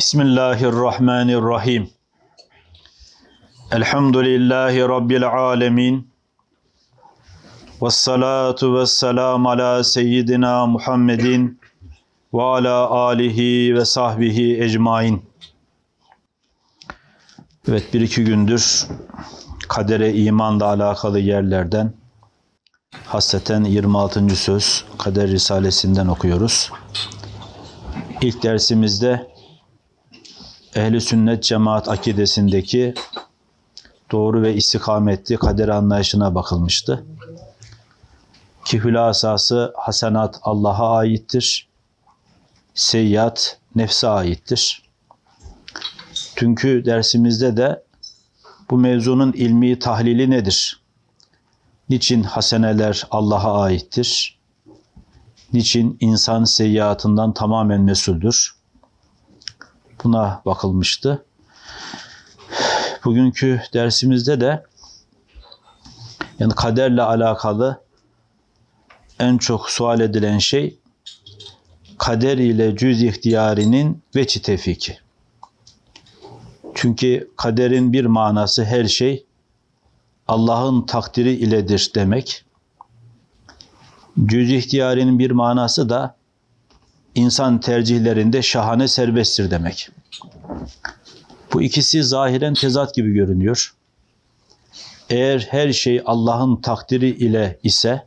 Bismillahirrahmanirrahim. Elhamdülillahi Rabbil alemin. Vessalatu vesselam ala seyyidina Muhammedin ve ala alihi ve sahbihi ecmain. Evet bir iki gündür kadere imanla alakalı yerlerden hasreten 26. söz Kader Risalesinden okuyoruz. İlk dersimizde ehli sünnet cemaat akidesindeki doğru ve istikametli kader anlayışına bakılmıştı. Ki hülasası hasenat Allah'a aittir. Seyyat nefse aittir. Dünkü dersimizde de bu mevzunun ilmi tahlili nedir? Niçin haseneler Allah'a aittir? Niçin insan seyyiatından tamamen mesuldür? Buna bakılmıştı. Bugünkü dersimizde de yani kaderle alakalı en çok sual edilen şey kader ile cüz ihtiyarinin veçi tevfiki. Çünkü kaderin bir manası her şey Allah'ın takdiri iledir demek. Cüz ihtiyarinin bir manası da insan tercihlerinde şahane serbesttir demek. Bu ikisi zahiren tezat gibi görünüyor. Eğer her şey Allah'ın takdiri ile ise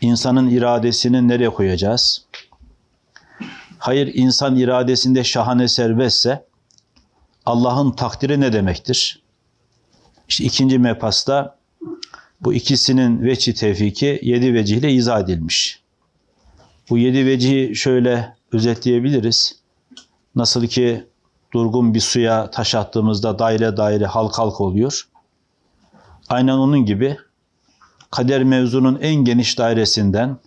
insanın iradesini nereye koyacağız? Hayır insan iradesinde şahane serbestse Allah'ın takdiri ne demektir? İşte ikinci mepasta bu ikisinin veçi tevfiki yedi vecihle izah edilmiş. Bu yedi vecihi şöyle özetleyebiliriz. Nasıl ki durgun bir suya taş attığımızda daire daire halk halk oluyor. Aynen onun gibi kader mevzunun en geniş dairesinden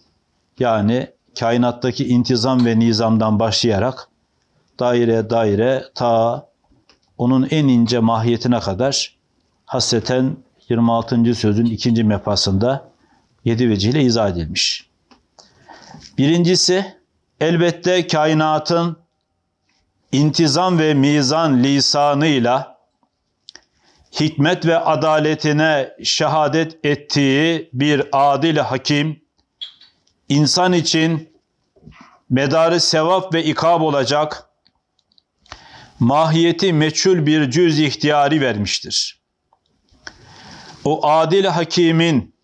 yani kainattaki intizam ve nizamdan başlayarak daire daire ta onun en ince mahiyetine kadar hasreten 26. sözün ikinci mefasında yedi vecihle izah edilmiş. Birincisi elbette kainatın intizam ve mizan lisanıyla hikmet ve adaletine şehadet ettiği bir adil hakim insan için medarı sevap ve ikab olacak mahiyeti meçhul bir cüz ihtiyari vermiştir. O adil hakimin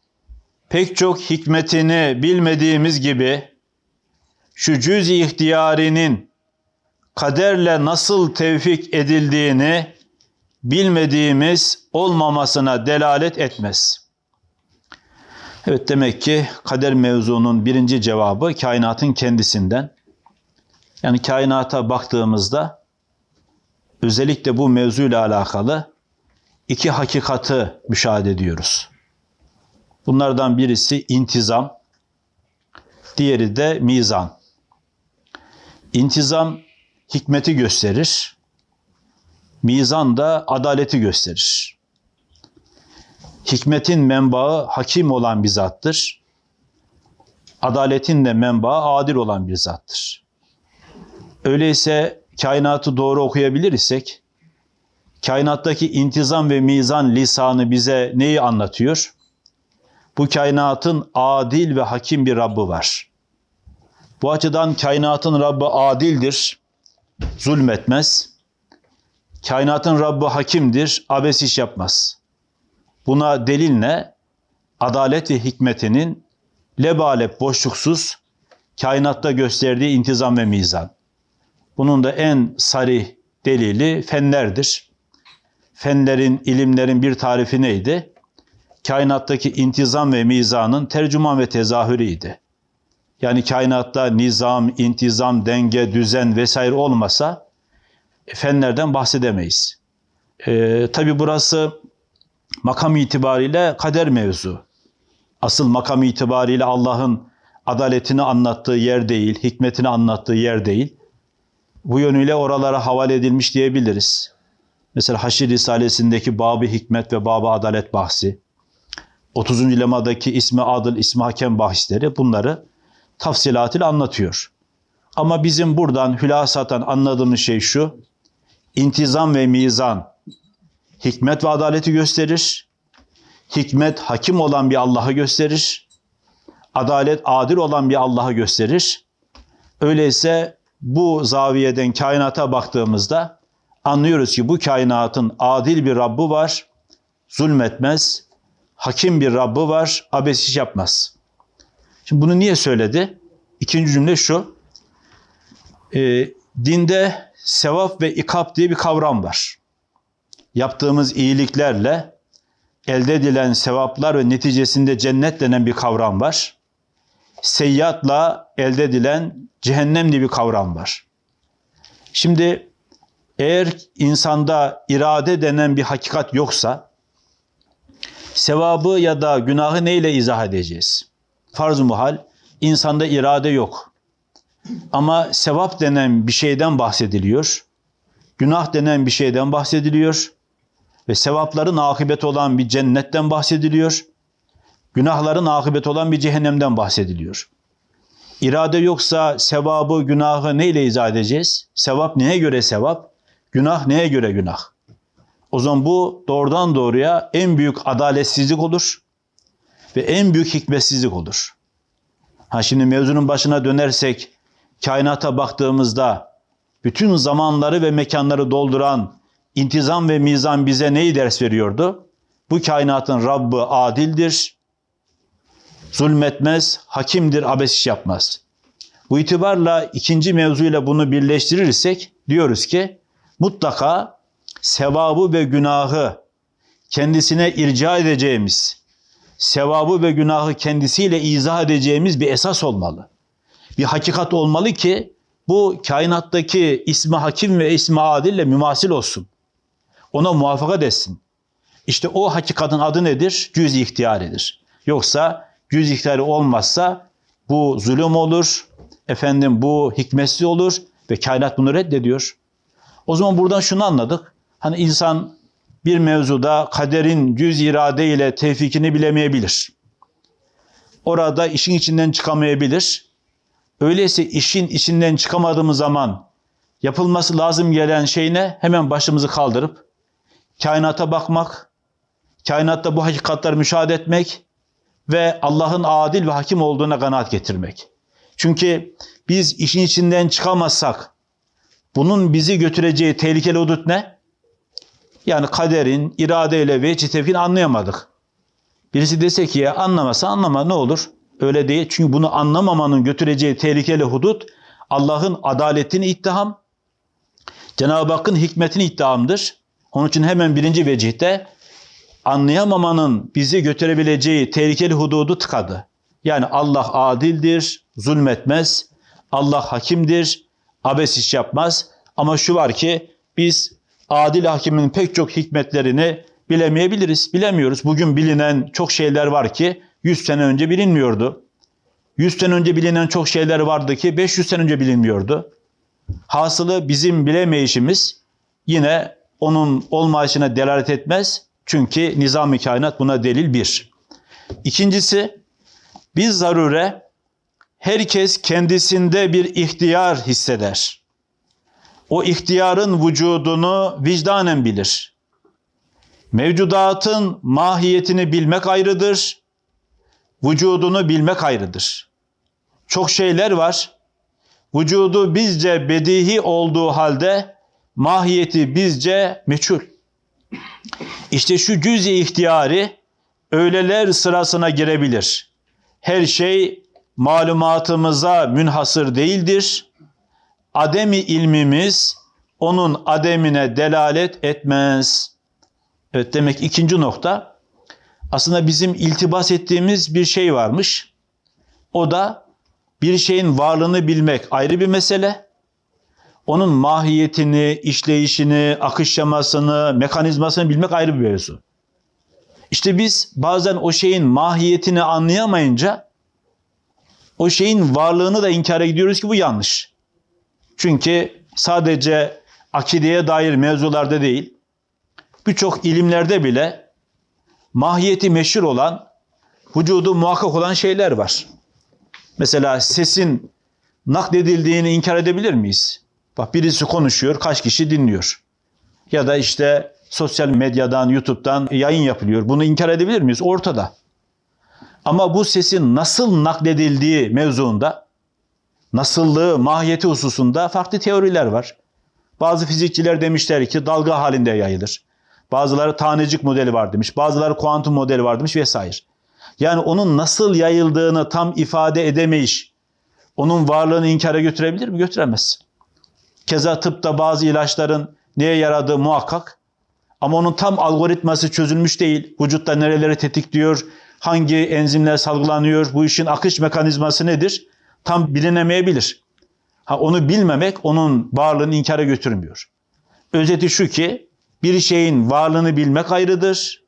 pek çok hikmetini bilmediğimiz gibi şu cüz ihtiyarinin kaderle nasıl tevfik edildiğini bilmediğimiz olmamasına delalet etmez. Evet demek ki kader mevzunun birinci cevabı kainatın kendisinden. Yani kainata baktığımızda özellikle bu mevzuyla alakalı iki hakikati müşahede ediyoruz. Bunlardan birisi intizam, diğeri de mizan. İntizam hikmeti gösterir. Mizan da adaleti gösterir. Hikmetin menbaı hakim olan bir zattır. Adaletin de menbaı adil olan bir zattır. Öyleyse kainatı doğru okuyabilir isek, kainattaki intizam ve mizan lisanı bize neyi anlatıyor? Bu kainatın adil ve hakim bir Rabbi var. Bu açıdan kainatın Rabbi adildir, zulmetmez. Kainatın Rabbi hakimdir, abes iş yapmaz. Buna delil ne? Adalet ve hikmetinin lebalep boşluksuz kainatta gösterdiği intizam ve mizan. Bunun da en sarih delili fenlerdir. Fenlerin, ilimlerin bir tarifi neydi? Kainattaki intizam ve mizanın tercüman ve tezahüriydi. Yani kainatta nizam, intizam, denge, düzen vesaire olmasa fenlerden bahsedemeyiz. Ee, Tabi burası makam itibariyle kader mevzu. Asıl makam itibariyle Allah'ın adaletini anlattığı yer değil, hikmetini anlattığı yer değil. Bu yönüyle oralara havale edilmiş diyebiliriz. Mesela Haşir Risalesi'ndeki Babı Hikmet ve Babı Adalet bahsi, 30. lemadaki ismi adıl, ismi hakem bahisleri bunları tafsilatıyla anlatıyor. Ama bizim buradan hülasatan anladığımız şey şu. İntizam ve mizan hikmet ve adaleti gösterir. Hikmet hakim olan bir Allah'ı gösterir. Adalet adil olan bir Allah'ı gösterir. Öyleyse bu zaviyeden kainata baktığımızda anlıyoruz ki bu kainatın adil bir Rabbi var, zulmetmez, hakim bir Rabbi var, abes iş yapmaz. Şimdi bunu niye söyledi? İkinci cümle şu. E, dinde sevap ve ikap diye bir kavram var. Yaptığımız iyiliklerle elde edilen sevaplar ve neticesinde cennet denen bir kavram var. Seyyatla elde edilen cehennem diye bir kavram var. Şimdi eğer insanda irade denen bir hakikat yoksa sevabı ya da günahı neyle izah edeceğiz? Farz-ı muhal insanda irade yok. Ama sevap denen bir şeyden bahsediliyor. Günah denen bir şeyden bahsediliyor. Ve sevapların akıbeti olan bir cennetten bahsediliyor. Günahların akıbeti olan bir cehennemden bahsediliyor. İrade yoksa sevabı, günahı neyle izah edeceğiz? Sevap neye göre sevap? Günah neye göre günah? O zaman bu doğrudan doğruya en büyük adaletsizlik olur ve en büyük hikmetsizlik olur. Ha şimdi mevzunun başına dönersek kainata baktığımızda bütün zamanları ve mekanları dolduran intizam ve mizan bize neyi ders veriyordu? Bu kainatın Rabbi adildir, zulmetmez, hakimdir, abes iş yapmaz. Bu itibarla ikinci mevzuyla bunu birleştirirsek diyoruz ki mutlaka sevabı ve günahı kendisine irca edeceğimiz, sevabı ve günahı kendisiyle izah edeceğimiz bir esas olmalı. Bir hakikat olmalı ki bu kainattaki ismi hakim ve ismi adille mümasil olsun. Ona muvaffakat etsin. İşte o hakikatin adı nedir? Cüz ihtiyaridir. Yoksa cüz ihtiyarı olmazsa bu zulüm olur, efendim bu hikmetsiz olur ve kainat bunu reddediyor. O zaman buradan şunu anladık. Hani insan bir mevzuda kaderin cüz irade ile tevfikini bilemeyebilir. Orada işin içinden çıkamayabilir. Öyleyse işin içinden çıkamadığımız zaman yapılması lazım gelen şey ne? Hemen başımızı kaldırıp kainata bakmak, kainatta bu hakikatleri müşahede etmek ve Allah'ın adil ve hakim olduğuna kanaat getirmek. Çünkü biz işin içinden çıkamazsak bunun bizi götüreceği tehlikeli hudut ne? Yani kaderin, iradeyle ve tevkini anlayamadık. Birisi dese ki ya anlamasa anlama ne olur? Öyle değil. Çünkü bunu anlamamanın götüreceği tehlikeli hudut Allah'ın adaletini ittiham, Cenab-ı Hakk'ın hikmetini ittihamdır. Onun için hemen birinci vecihte anlayamamanın bizi götürebileceği tehlikeli hududu tıkadı. Yani Allah adildir, zulmetmez, Allah hakimdir, abes iş yapmaz. Ama şu var ki biz adil hakimin pek çok hikmetlerini bilemeyebiliriz, bilemiyoruz. Bugün bilinen çok şeyler var ki 100 sene önce bilinmiyordu. 100 sene önce bilinen çok şeyler vardı ki 500 sene önce bilinmiyordu. Hasılı bizim bilemeyişimiz yine onun olmayışına delalet etmez. Çünkü nizam-ı kainat buna delil bir. İkincisi, biz zarure herkes kendisinde bir ihtiyar hisseder. O ihtiyarın vücudunu vicdanen bilir. Mevcudatın mahiyetini bilmek ayrıdır. Vücudunu bilmek ayrıdır. Çok şeyler var. Vücudu bizce bedihi olduğu halde mahiyeti bizce meçhul. İşte şu cüz-i ihtiyari öyleler sırasına girebilir. Her şey malumatımıza münhasır değildir. Ademi ilmimiz onun ademine delalet etmez. Evet demek ikinci nokta. Aslında bizim iltibas ettiğimiz bir şey varmış. O da bir şeyin varlığını bilmek ayrı bir mesele. Onun mahiyetini, işleyişini, akışlamasını, mekanizmasını bilmek ayrı bir mevzu. İşte biz bazen o şeyin mahiyetini anlayamayınca o şeyin varlığını da inkara gidiyoruz ki bu yanlış. Çünkü sadece akideye dair mevzularda değil, birçok ilimlerde bile mahiyeti meşhur olan, vücudu muhakkak olan şeyler var. Mesela sesin nakledildiğini inkar edebilir miyiz? Bak birisi konuşuyor, kaç kişi dinliyor? Ya da işte sosyal medyadan, YouTube'dan yayın yapılıyor. Bunu inkar edebilir miyiz? Ortada. Ama bu sesin nasıl nakledildiği mevzuunda, nasıllığı, mahiyeti hususunda farklı teoriler var. Bazı fizikçiler demişler ki dalga halinde yayılır. Bazıları tanecik modeli var demiş. Bazıları kuantum modeli var demiş vesaire. Yani onun nasıl yayıldığını tam ifade edemeyiş, onun varlığını inkara götürebilir mi? Götüremez. Keza tıpta bazı ilaçların neye yaradığı muhakkak. Ama onun tam algoritması çözülmüş değil. Vücutta nereleri tetikliyor, hangi enzimler salgılanıyor, bu işin akış mekanizması nedir? Tam bilinemeyebilir. Ha, onu bilmemek onun varlığını inkara götürmüyor. Özeti şu ki bir şeyin varlığını bilmek ayrıdır.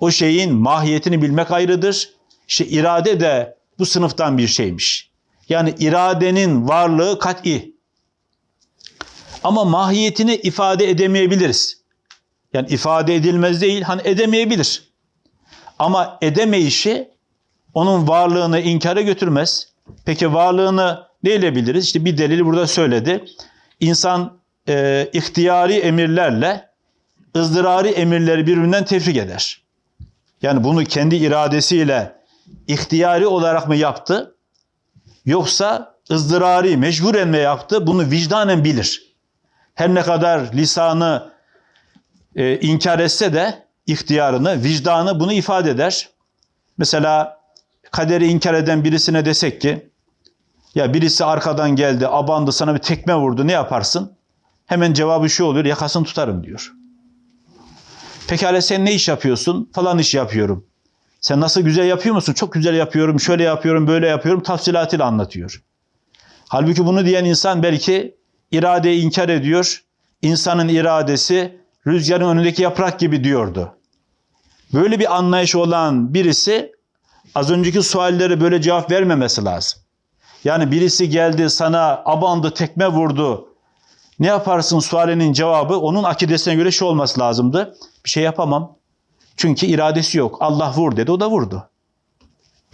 O şeyin mahiyetini bilmek ayrıdır. İşte irade de bu sınıftan bir şeymiş. Yani iradenin varlığı kat'i. Ama mahiyetini ifade edemeyebiliriz. Yani ifade edilmez değil, hani edemeyebilir. Ama edemeyişi onun varlığını inkara götürmez. Peki varlığını neyle biliriz? İşte bir delili burada söyledi. İnsan e, ihtiyari emirlerle ızdırari emirleri birbirinden tefrik eder. Yani bunu kendi iradesiyle ihtiyari olarak mı yaptı? Yoksa ızdırari, mecburen mi yaptı? Bunu vicdanen bilir. Her ne kadar lisanı e, inkar etse de ihtiyarını, vicdanı bunu ifade eder. Mesela kaderi inkar eden birisine desek ki ya birisi arkadan geldi, abandı, sana bir tekme vurdu ne yaparsın? Hemen cevabı şu oluyor, yakasını tutarım diyor. Pekala sen ne iş yapıyorsun? Falan iş yapıyorum. Sen nasıl güzel yapıyor musun? Çok güzel yapıyorum, şöyle yapıyorum, böyle yapıyorum. Tafsilatıyla anlatıyor. Halbuki bunu diyen insan belki iradeyi inkar ediyor. İnsanın iradesi rüzgarın önündeki yaprak gibi diyordu. Böyle bir anlayış olan birisi az önceki sualleri böyle cevap vermemesi lazım. Yani birisi geldi sana abandı, tekme vurdu. Ne yaparsın sualinin cevabı onun akidesine göre şu olması lazımdı. Bir şey yapamam. Çünkü iradesi yok. Allah vur dedi, o da vurdu.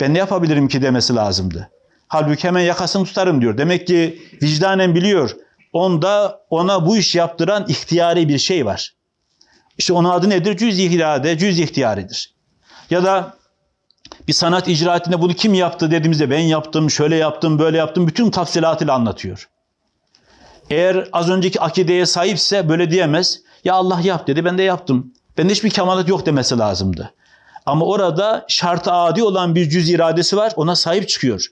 Ben ne yapabilirim ki demesi lazımdı. Halbuki hemen yakasını tutarım diyor. Demek ki vicdanen biliyor. Onda ona bu iş yaptıran ihtiyari bir şey var. İşte onun adı nedir? Cüz irade, cüz ihtiyaridir. Ya da bir sanat icraatinde bunu kim yaptı dediğimizde ben yaptım, şöyle yaptım, böyle yaptım. Bütün tafsilatıyla anlatıyor. Eğer az önceki akideye sahipse böyle diyemez. Ya Allah yap dedi ben de yaptım. Bende hiçbir kemalat yok demesi lazımdı. Ama orada şartı adi olan bir cüz iradesi var ona sahip çıkıyor.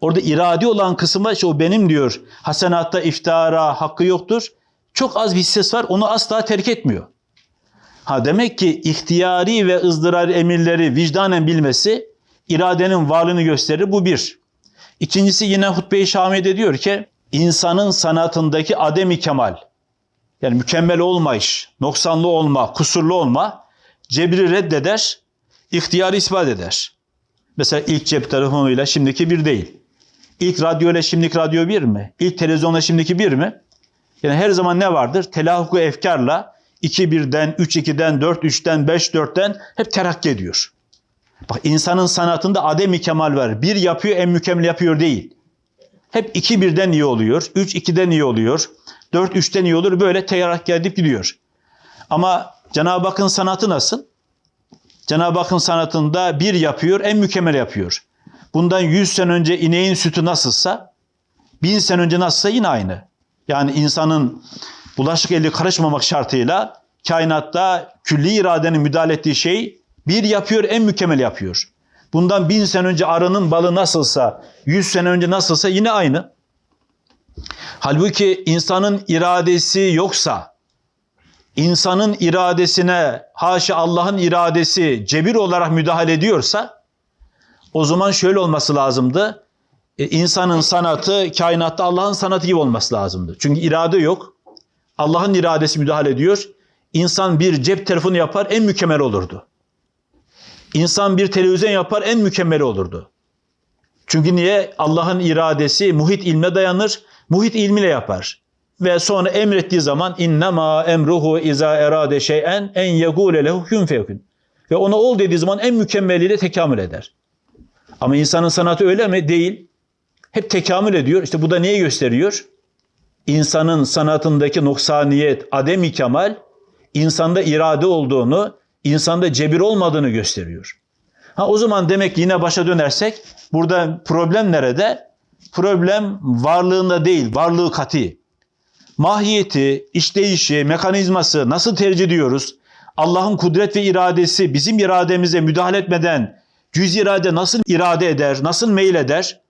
Orada iradi olan kısım var işte o benim diyor. Hasenatta iftara hakkı yoktur. Çok az bir hissesi var onu asla terk etmiyor. Ha demek ki ihtiyari ve ızdırar emirleri vicdanen bilmesi iradenin varlığını gösterir. Bu bir. İkincisi yine hutbe-i Şami'de diyor ki insanın sanatındaki ademi kemal yani mükemmel olmayış, noksanlı olma, kusurlu olma cebri reddeder, ihtiyarı ispat eder. Mesela ilk cep telefonuyla şimdiki bir değil. İlk radyo ile şimdiki radyo bir mi? İlk televizyonla şimdiki bir mi? Yani her zaman ne vardır? Telahhuku efkarla 2 birden, 3 2'den, 4 3'ten, 5 4'ten hep terakki ediyor. Bak insanın sanatında ademi kemal var. Bir yapıyor en mükemmel yapıyor değil. Hep 2 birden iyi oluyor, 3 2'den iyi oluyor, 4 3'ten iyi olur. Böyle terakki edip gidiyor. Ama Cenab-ı Hakk'ın sanatı nasıl? Cenab-ı Hakk'ın sanatında bir yapıyor, en mükemmel yapıyor. Bundan 100 sene önce ineğin sütü nasılsa, 1000 sene önce nasılsa yine aynı. Yani insanın bulaşık eli karışmamak şartıyla kainatta külli iradenin müdahale ettiği şey bir yapıyor, en mükemmel yapıyor. Bundan bin sene önce arının balı nasılsa, yüz sene önce nasılsa yine aynı. Halbuki insanın iradesi yoksa, insanın iradesine haşa Allah'ın iradesi cebir olarak müdahale ediyorsa, o zaman şöyle olması lazımdı. E, insanın sanatı kainatta Allah'ın sanatı gibi olması lazımdı. Çünkü irade yok. Allah'ın iradesi müdahale ediyor. İnsan bir cep telefonu yapar en mükemmel olurdu. İnsan bir televizyon yapar en mükemmeli olurdu. Çünkü niye? Allah'ın iradesi muhit ilme dayanır. Muhit ilmiyle yapar. Ve sonra emrettiği zaman innema emruhu iza erade şey'en en yegule lehu kun feyekun. Ve ona ol dediği zaman en mükemmeliyle tekamül eder. Ama insanın sanatı öyle mi? Değil. hep tekamül ediyor. İşte bu da neye gösteriyor? İnsanın sanatındaki noksaniyet, adem-i kemal, insanda irade olduğunu, insanda cebir olmadığını gösteriyor. Ha o zaman demek yine başa dönersek burada problem nerede? Problem varlığında değil, varlığı kati. Mahiyeti, işleyişi, mekanizması nasıl tercih ediyoruz? Allah'ın kudret ve iradesi bizim irademize müdahale etmeden cüz irade nasıl irade eder, nasıl meyleder?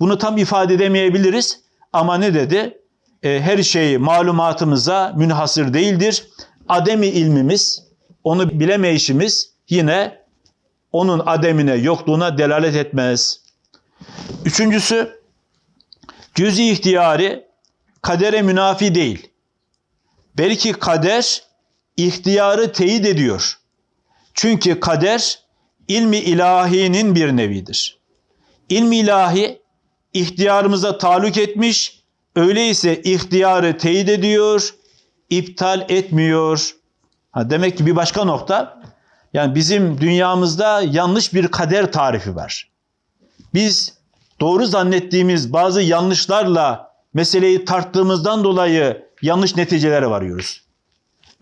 Bunu tam ifade edemeyebiliriz ama ne dedi? E, her şey malumatımıza münhasır değildir. Ademi ilmimiz, onu bilemeyişimiz yine onun ademine, yokluğuna delalet etmez. Üçüncüsü, cüz-i ihtiyari kadere münafi değil. Belki kader ihtiyarı teyit ediyor. Çünkü kader ilmi ilahinin bir nevidir. İlmi ilahi ihtiyarımıza taluk etmiş, öyleyse ihtiyarı teyit ediyor, iptal etmiyor. Ha, demek ki bir başka nokta, yani bizim dünyamızda yanlış bir kader tarifi var. Biz doğru zannettiğimiz bazı yanlışlarla meseleyi tarttığımızdan dolayı yanlış neticelere varıyoruz.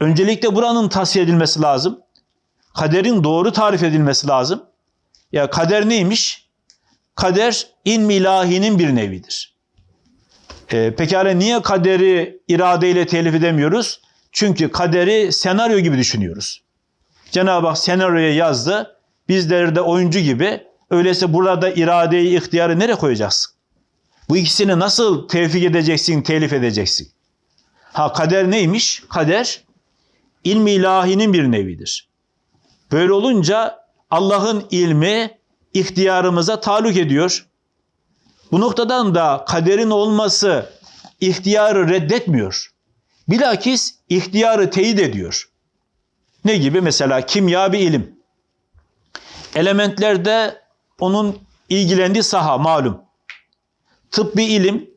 Öncelikle buranın tasfiye edilmesi lazım. Kaderin doğru tarif edilmesi lazım. Ya kader neymiş? Kader ilmi ilahinin bir nevidir. E, pekala niye kaderi iradeyle telif edemiyoruz? Çünkü kaderi senaryo gibi düşünüyoruz. Cenab-ı Hak senaryoya yazdı. Bizleri de oyuncu gibi. Öyleyse burada iradeyi, ihtiyarı nereye koyacaksın? Bu ikisini nasıl tevfik edeceksin, telif edeceksin? Ha kader neymiş? Kader ilmi ilahinin bir nevidir. Böyle olunca Allah'ın ilmi ihtiyarımıza taluk ediyor. Bu noktadan da kaderin olması ihtiyarı reddetmiyor. Bilakis ihtiyarı teyit ediyor. Ne gibi? Mesela kimya bir ilim. Elementlerde onun ilgilendiği saha malum. Tıp bir ilim,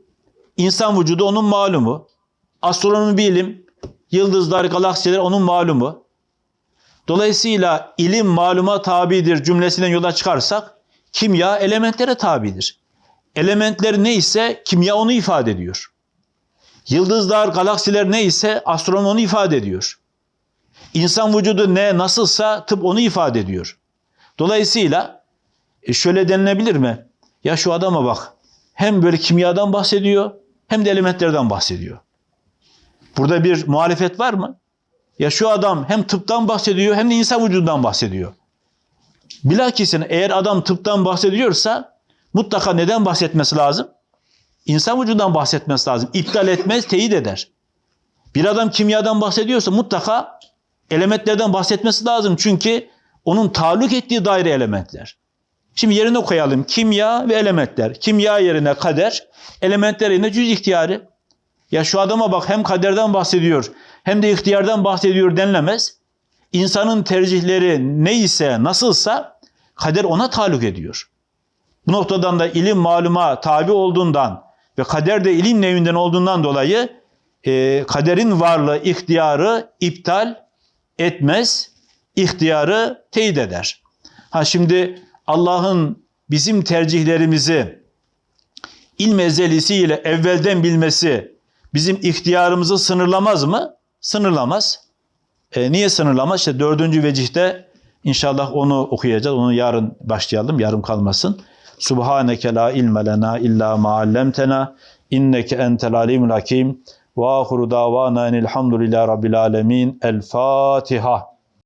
insan vücudu onun malumu. Astronomi bir ilim, yıldızlar, galaksiler onun malumu. Dolayısıyla ilim maluma tabidir cümlesinden yola çıkarsak kimya elementlere tabidir. Elementler neyse kimya onu ifade ediyor. Yıldızlar, galaksiler neyse astronomi ifade ediyor. İnsan vücudu ne nasılsa tıp onu ifade ediyor. Dolayısıyla e, şöyle denilebilir mi? Ya şu adama bak. Hem böyle kimyadan bahsediyor hem de elementlerden bahsediyor. Burada bir muhalefet var mı? Ya şu adam hem tıptan bahsediyor hem de insan vücudundan bahsediyor. Bilakisine eğer adam tıptan bahsediyorsa mutlaka neden bahsetmesi lazım? İnsan vücudundan bahsetmesi lazım. İptal etmez, teyit eder. Bir adam kimyadan bahsediyorsa mutlaka elementlerden bahsetmesi lazım. Çünkü onun taluk ettiği daire elementler. Şimdi yerine koyalım kimya ve elementler. Kimya yerine kader, elementler yerine cüz ihtiyarı. Ya şu adama bak hem kaderden bahsediyor hem de ihtiyardan bahsediyor denilemez. İnsanın tercihleri neyse nasılsa kader ona taluk ediyor. Bu noktadan da ilim maluma tabi olduğundan ve kader de ilim nevinden olduğundan dolayı e, kaderin varlığı ihtiyarı iptal etmez, ihtiyarı teyit eder. Ha şimdi Allah'ın bizim tercihlerimizi ilm ezelisiyle evvelden bilmesi bizim ihtiyarımızı sınırlamaz mı? Sınırlamaz. E, niye sınırlamaz? İşte dördüncü vecihte inşallah onu okuyacağız. Onu yarın başlayalım. Yarım kalmasın. Subhaneke la ilme lena illa ma allamtena inneke entel alimul hakim ve ahiru davana enilhamdülillahi rabbil alemin. El Fatiha.